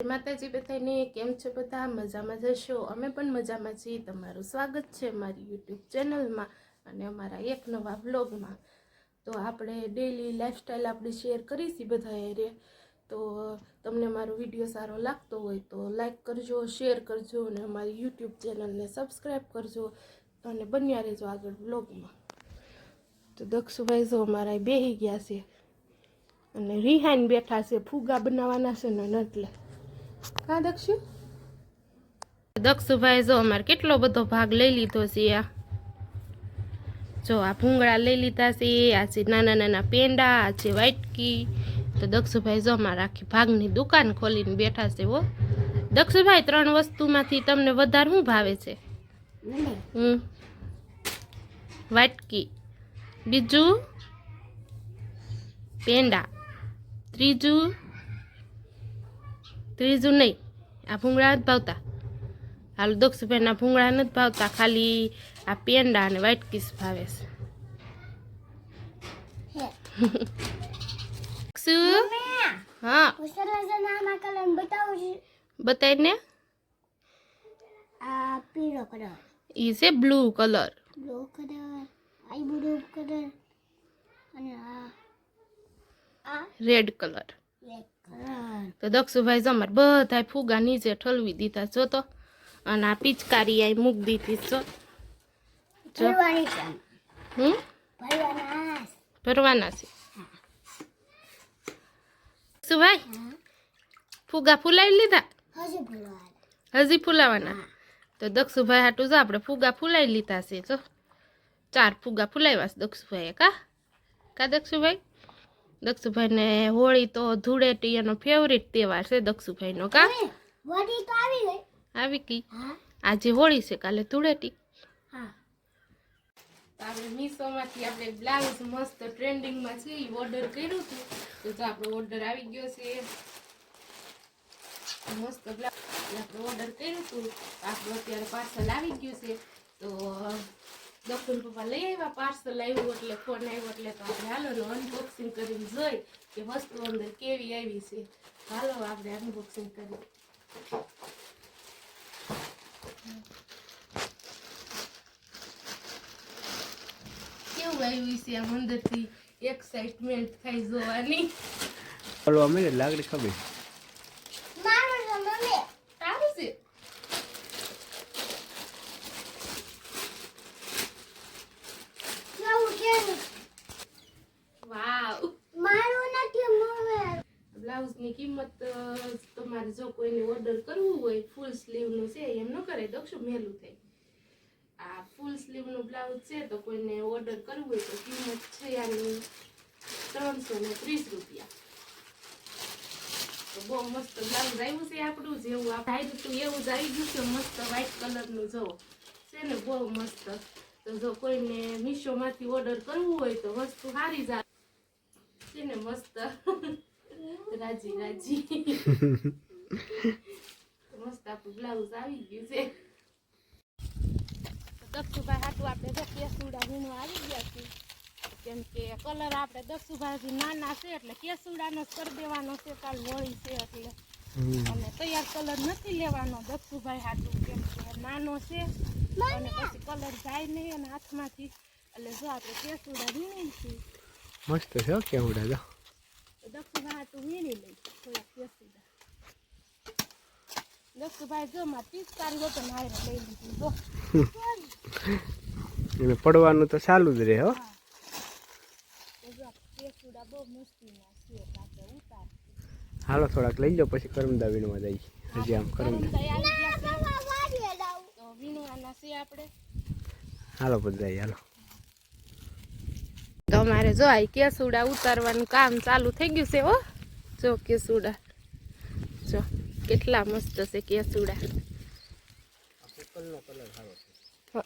માતાજી બધાને કેમ છે બધા? મજામાં જશો અમે પણ મજામાં છીએ. તમારું સ્વાગત છે મારી યુટ્યુબ ચેનલમાં અને અમારા એક નવા વ્લોગમાં. તો આપણે ડેલી લાઈફસ્ટાઈલ આપણે શેર કરીશી બધા એરે તો તમને મારો વીડિયો સારો લાગતો હોય તો લાઈક કરજો શેર કરજો અને અમારી યુટ્યુબ ચેનલને સબસ્ક્રાઈબ કરજો. અને બન્યા રહેજો આગળ વ્લોગમાં. તો દક્ષુભાઈ જો અમારા બેહી ગયા છે અને રિહાઈન બેઠા છે ફુગા બનાવવાના છે ને એટલે કા દક્ષુ? દક્ષુભાઈ જો અમારે કેટલો બધો ભાગ લઈ લીધો છે આ. જો આ ભૂંગળા લઈ લીધા છે આ છે નાના નાના પેંડા આ છે વાટકી. તો દક્ષુભાઈ જો અમારે આખી ભાગની દુકાન ખોલીને બેઠા છે હો. દક્ષુભાઈ ત્રણ વસ્તુમાંથી તમને વધારે શું ભાવે છે? હમ. વાટકી. બીજું? પેંડા. ત્રીજું? ત્રીજું નહીં. આ ભૂંગળા નથી ભાવતા. હાલ દક્ષુભાઈના ભૂંગળા નથી ભાવતા ખાલી આ પેંડા અને વ્હાઈટ કિસ ભાવે છે? હા. બતાવીને આ પીળો કલર ઈ છે બ્લુ કલર. બ્લુ કલર આ બ્લુ કલર અને આ આ કલર રેડ કલર. તો દક્ષુભાઈ જમાર બધા ફુગા નીચે ઠલવી દીધા. જો તો અને આ પિચકારી આઈ મૂકી દીધી જો. હમ? ભરવાના છે. દક્ષુભાઈ ફુગા ફૂલાવી લીધા? હજી ફૂલાવાના? તો દક્ષુભાઈ હાટું જો આપણે ફુગા ફૂલાવી લીધા છે જો. ચાર ફુગા ફૂલાવ્યા છે દક્ષુભાઈએ કા? કા દક્ષુભાઈ? દક્ષુભાઈને હોળી તો ધૂળેટી એનો ફેવરિટ તહેવાર છે દક્ષુભાઈનો કા? આવી ગઈ. હા. આજે હોળી છે કાલે ધૂળેટી. હા. આપણે મીશોમાંથી આપણે બ્લાઉઝ મસ્ત ટ્રેન્ડિંગમાં છે એ ઓર્ડર કર્યું હતું તો તો આપણો ઓર્ડર આવી ગયો છે. મસ્ત બ્લાઉઝ આપણે ઓર્ડર કર્યું હતું. આપણું અત્યારે પાર્સલ આવી ગયું છે. તો દક્ષિણ પપ્પા લઈ આવ્યા, પાર્સલ આવ્યું એટલે ફોન આવ્યો એટલે તો આપણે હાલો અનબોક્સિંગ કરીને જોઈ કે વસ્તુ અંદર કેવી આવી છે. હાલો, આપણે અનબોક્સિંગ કરીએ. કેવું આવ્યું છે આમ અંદરથી એક્સાઇટમેન્ટ થાય જોવાની? લાગણી ખબર મારું તો મમ્મી સારું છે કેવું કેવું વાવ મારું નથી મમ્મી બ્લાઉઝની કિંમત અ, તમારે જો કોઈને ઓર્ડર કરવું હોય ફૂલ સ્લીવનું છે, એમ ન કરે દક્ષો મેલું થાય. આ ફૂલ સ્લીવનું બ્લાઉઝ છે, તો કોઈને ઓર્ડર કરવું હોય, તો કિંમત છે આની ત્રણસો ને ત્રીસ રૂપિયા. તો બહુ મસ્ત બ્લાઉઝ આવ્યું છે આપણું, જેવું આપણે આવ્યું હતું એવું જ આવી ગયું છે, મસ્ત વ્હાઇટ કલરનું જો. છે ને, બહુ મસ્ત. તો જો કોઈને મીશોમાંથી ઓર્ડર કરવું હોય, તો વસ્તુ સારી જ છે ને, મસ્ત. રાજી રાજી. મસ્ત આપણું બ્લાઉઝ આવી ગયું છે દક્ષુભાઈ હાટું આપણે આવી ગયા છીએ કેમ કે કલર આપણે દક્ષુભાઈ નાના છે એટલે કેસુડાનો જ કરી દેવાનો છે કાલ હોળી છે એટલે અને તૈયાર કલર નથી લેવાનો દક્ષુભાઈ હાટું કેમ કે નાનો છે અને પછી કલર જાય નહીં અને હાથમાંથી એટલે જો આપણે કેસુડા વીણી છીએ મસ્ત છે કેવડા જો તો દક્ષુભાઈ હાટું વીણી લઈ થોડા કેસુડા દક્ષુભાઈ જો માં પિચકારી વગર હારે લઈ લીધી પડવાનું તો ચાલુ જ રહે, હો. હાલો, થોડાક લઈ લો, પછી કરમદા વીણવા જઈએ. હજી આમ કરમદા. હાલો પછી જઈએ હાલો. તો અમારે જો આ કેસુડા ઉતારવાનું કામ ચાલુ થઈ ગયું છે, હો. જો કેસુડા. જો. કેટલા મસ્ત છે કેસુડા.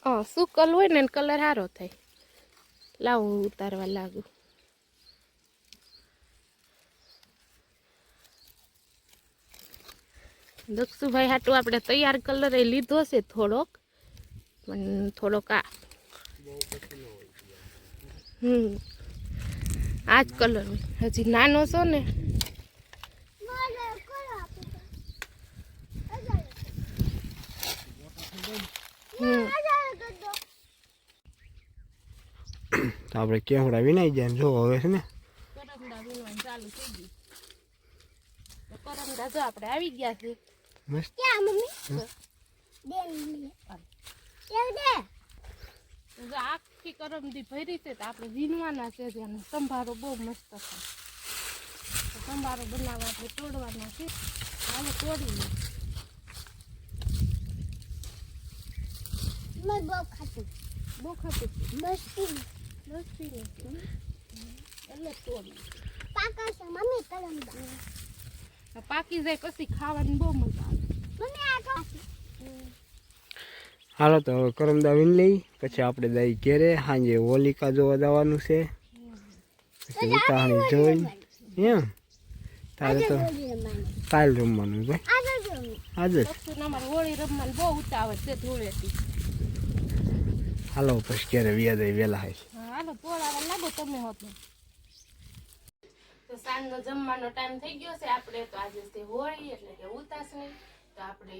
હા સુકલ હોય ને કલર સારો થાય. લાવો ઉતારવા લાગુ. દક્ષુભાઈ હાટું આપણે તૈયાર કલર લીધો છે થોડોક. પણ થોડોક આ. હમ, આ જ કલર હજી નાનો છો ને તો આપણે કેવડા વિનાઈ જાય જો હવે છે ને. આપણે આવી ગયા છે. ક્યાં મમ્મી? આખી કરમદી ભરી છે તો આપણે વીનવાના છે અને સંભારો બહુ મસ્ત છે. સંભારો બનાવવા આપણે તોડવાના છે. આને તોડી મેં બહુ ખાતું બહુ ખાતું છે મસ્તી મસ્તી એટલે તોડી પાકા છે મમ્મી આ પાકી જાય પછી ખાવાની બહુ મજા આવે મમ્મી આ તો હાલો તો હવે કરમદા વિન લઈ પછી આપણે દઈ ઘેરે સાંજે હોલિકા જોવા જવાનું છે. પછી ઉતાવળી જોઈ. એમ? તારે તો કાલ રમવાનું મમ્મી આજે જ અમારે હોળી રમવાનું બહુ ઉતાવળ છે ધૂળેટી. હાલો પછી ઘેરે વ્યાજ વહેલા હોય હા, હાલો તોડાવા લાગો તમે હોતો. તો સાંજનો જમવાનો ટાઈમ થઈ ગયો છે. આપણે તો આજે છે હોળી એટલે કે ઉતાસણી. તો આપણે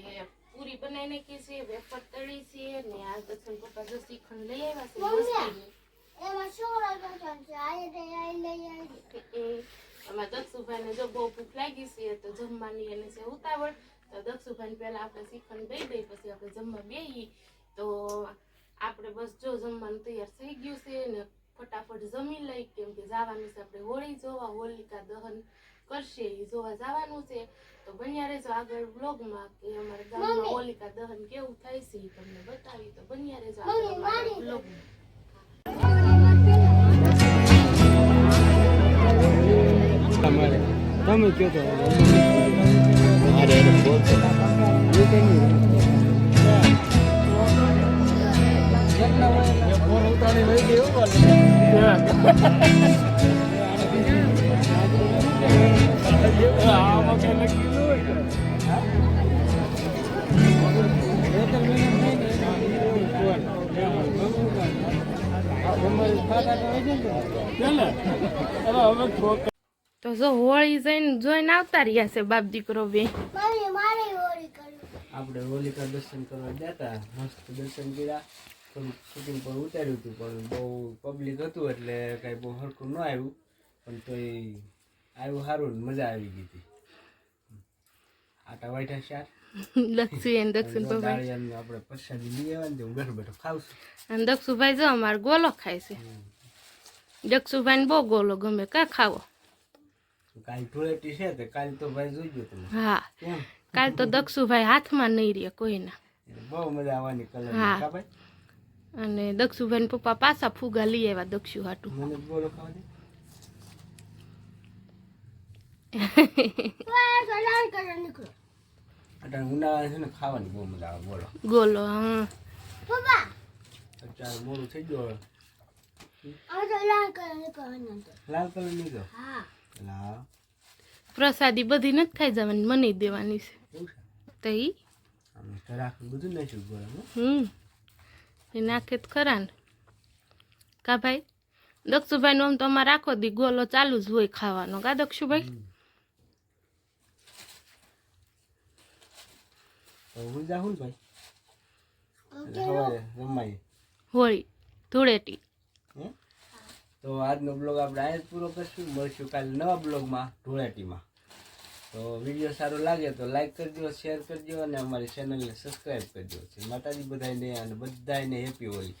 પૂરી બનાવી નાખી છે વેફર તળી છે ને આ દર્શન પપ્પા જો શ્રીખંડ લઈ આવ્યા છે. એમાં શું છે? લઈ આવી. દક્ષુભાઈને જો બહુ ભૂખ લાગી છે તો જમવાની એને છે ઉતાવળ. તો દક્ષુભાઈને પહેલા આપણે શ્રીખંડ દઈ દઈ પછી આપણે જમવા બેહી તો આપણે બસ જો જમવાનું તૈયાર થઈ ગયું છે ને ફટાફટ જમી લઈ કેમ કે જવાનું છે આપણે હોળી જોવા હોલિકા દહન કરશે એ જોવા જવાનું છે. તો બન્યા રહેજો આગળ બ્લોગમાં કે અમારા ગામમાં હોલિકા દહન કેવું થાય છે એ તમને બતાવી. તો બન્યા રહેજો આગળ બ્લોગમાં તમે કહો તો? તો જો હોળી જઈને જોઈને આવતા રહ્યા છે બાપ દીકરો બે. આપણે હોલિકા દર્શન કરવા જતા મસ્ત દર્શન કર્યા. થોડુંક શૂટિંગ પર ઉતાર્યું હતું પણ બહુ પબ્લિક હતું એટલે કાંઈ બહુ સરખું ન આવ્યું. પણ તોય આવ્યું સારું મજા આવી ગઈ હતી. આટા વાઈટા શાર દક્ષિણ દક્ષિણ આપણે પ્રસાદી લઈ આવ્યા ને હું બેઠો બેઠો ખાવશું. અને દક્ષુભાઈ જો અમારે ગોલો ખાય છે. દક્ષુભાઈને બહુ ગોલો ગમે. કા ખાવો? કાલ ધૂળેટી છે તો કાલ તો ભાઈ જોઈજો તમે. હા. કાલ તો દક્ષુભાઈ હાથમાં નહીં રહે કોઈના. ના બહુ મજા આવવાની કલર હા. અને દક્ષુભાઈ પપ્પા પાછા ફુગા લઈ આવ્યા દક્ષુ હાટું. મને જ બોલો ખાવા દે. વાહ સલામ કરો નીકળો. અત્યારે ઉનાળા છે ને ખાવાની બહુ મજા આવે બોલો. ગોલો હા. મોડું થઈ ગયું પ્રસાદી બધી નથી ખાઈ જવાની મને દેવાની છે. તો ઈ બધું હમ. એ નાખે તો ખરા ને કા ભાઈ? દક્ષુભાઈ આમ તો અમારે આખો દી ગોલો ચાલુ જ હોય ખાવાનો. કા દક્ષુભાઈ? ને હોળી ધૂળેટી. હે તો આજનો બ્લોગ આપણે અહીંયા પૂરો કરશું. મળશું કાલે નવા બ્લોગમાં ધૂળેટીમાં. તો વીડિયો સારો લાગે તો લાઈક કરજો શેર કરજો અને અમારી ચેનલને સબસ્ક્રાઈબ કરજો. માતાજી બધાને અને બધાને હેપી હોલી